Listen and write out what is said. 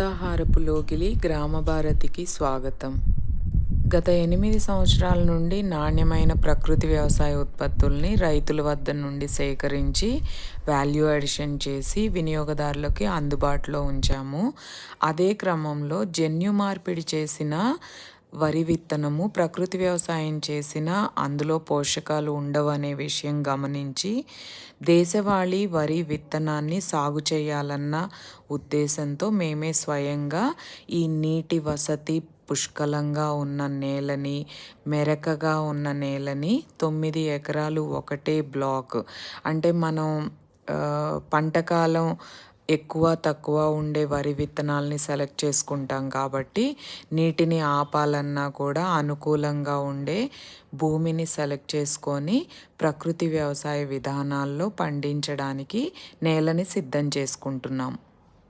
హరితాహారపు లోగిలి గ్రామ భారతికి స్వాగతం. గత ఎనిమిది సంవత్సరాల నుండి నాణ్యమైన ప్రకృతి వ్యవసాయ ఉత్పత్తుల్ని రైతుల వద్ద నుండి సేకరించి వాల్యూ అడిషన్ చేసి వినియోగదారులకి అందుబాటులో ఉంచాము. అదే క్రమంలో జన్యు మార్పిడి చేసిన వరి విత్తనము ప్రకృతి వ్యవసాయం చేసిన అందులో పోషకాలు ఉండవనే విషయం గమనించి దేశవాళీ వరి విత్తనాన్ని సాగు చేయాలన్న ఉద్దేశంతో మేమే స్వయంగా ఈ నీటి వసతి పుష్కలంగా ఉన్న నేలని మెరకగా ఉన్న నేలని తొమ్మిది ఎకరాలు ఒకటే బ్లాక్. అంటే మనం పంటకాలం ఎక్కువ తక్కువ ఉండే వరి విత్తనాల్ని సెలెక్ట్ చేసుకుంటాం కాబట్టి నీటిని ఆపాలన్నా కూడా అనుకూలంగా ఉండే భూమిని సెలెక్ట్ చేసుకొని ప్రకృతి వ్యవసాయ విధానాల్లో పండించడానికి నేలని సిద్ధం చేసుకుంటున్నాం.